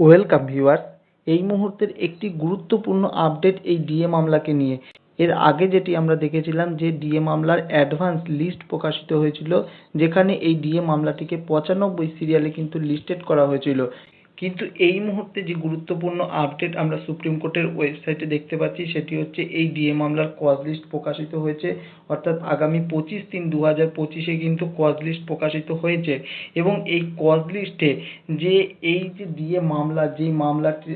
Welcome viewers এই মুহূর্তের একটি গুরুত্বপূর্ণ আপডেট এই ডিএ মামলাকে নিয়ে। এর আগে যেটি আমরা দেখেছিলাম যে ডিএ মামলার অ্যাডভান্স লিস্ট প্রকাশিত হয়েছিল, যেখানে এই ডিএ মামলাটিকে পঁচানব্বই সিরিয়ালে কিন্তু লিস্টেড করা হয়েছিল। কিন্তু এই মুহূর্তে যে গুরুত্বপূর্ণ আপডেট আমরা সুপ্রিম কোর্টের ওয়েবসাইটে দেখতে পাচ্ছি, সেটি হচ্ছে এই ডিএ মামলার কজ লিস্ট প্রকাশিত হয়েছে। অর্থাৎ আগামী পঁচিশ তিন দু হাজার পঁচিশে কিন্তু কজ প্রকাশিত হয়েছে। এবং এই কজ যে এই যে ডিএ মামলা, যে মামলাটি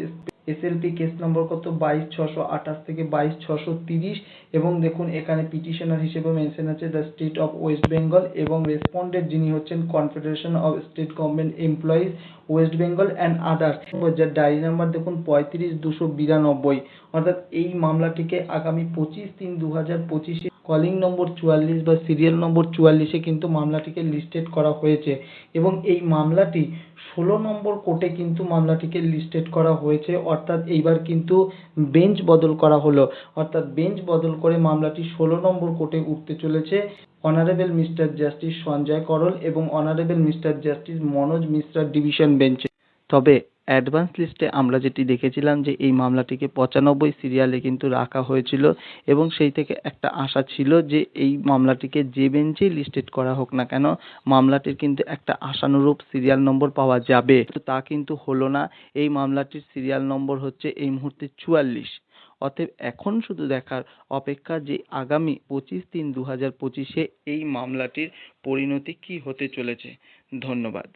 এসএলপি কেস নম্বর কত? বাইশ ছশো আঠাশ থেকে বাইশ ছশো তিরিশ। এবং দেখুন, এখানে পিটিশনার হিসেবে মেনশন আছে the state of West Bengal এবং রেসপন্ডেন্ট যিনি হচ্ছেন confederation of state government employees West Bengal and others যার ডায়েরি নাম্বার দেখুন, পঁয়ত্রিশ দুশো বিরানব্বই। অর্থাৎ এই মামলাটিকে আগামী পঁচিশ তিন দু হাজার পঁচিশে কলিং নম্বর চুয়াল্লিশ বা সিরিয়াল নম্বর চুয়াল্লিশে কিন্তু মামলাটিকে লিস্টেড করা হয়েছে এবং এই মামলাটি ষোলো নম্বর কোর্টে কিন্তু মামলাটিকে লিস্টেড করা হয়েছে। অর্থাৎ এইবার কিন্তু বেঞ্চ বদল করা হলো। অর্থাৎ বেঞ্চ বদল করে মামলাটি ষোলো নম্বর কোর্টে উঠতে চলেছে। Honourable mister justice Sanjay Karol এবং অনারেবল মিস্টার জাস্টিস মনোজ মিশ্রার ডিভিশন বেঞ্চে তবে অ্যাডভান্স লিস্টে আমরা যেটি দেখেছিলাম যে এই মামলাটিকে পঁচানব্বই সিরিয়ালে কিন্তু রাখা হয়েছিল এবং সেই থেকে একটা আশা ছিল যে এই মামলাটিকে যে বেঞ্চেই লিস্টেড করা হোক না কেন, মামলাটির কিন্তু একটা আশানুরূপ সিরিয়াল নম্বর পাওয়া যাবে। তো তা কিন্তু হলো না। এই মামলাটির সিরিয়াল নম্বর হচ্ছে এই মুহূর্তে চুয়াল্লিশ। অতএব এখন শুধু দেখার অপেক্ষা যে আগামী পঁচিশ তিন দু হাজার পঁচিশে এই মামলাটির পরিণতি কি হতে চলেছে। ধন্যবাদ।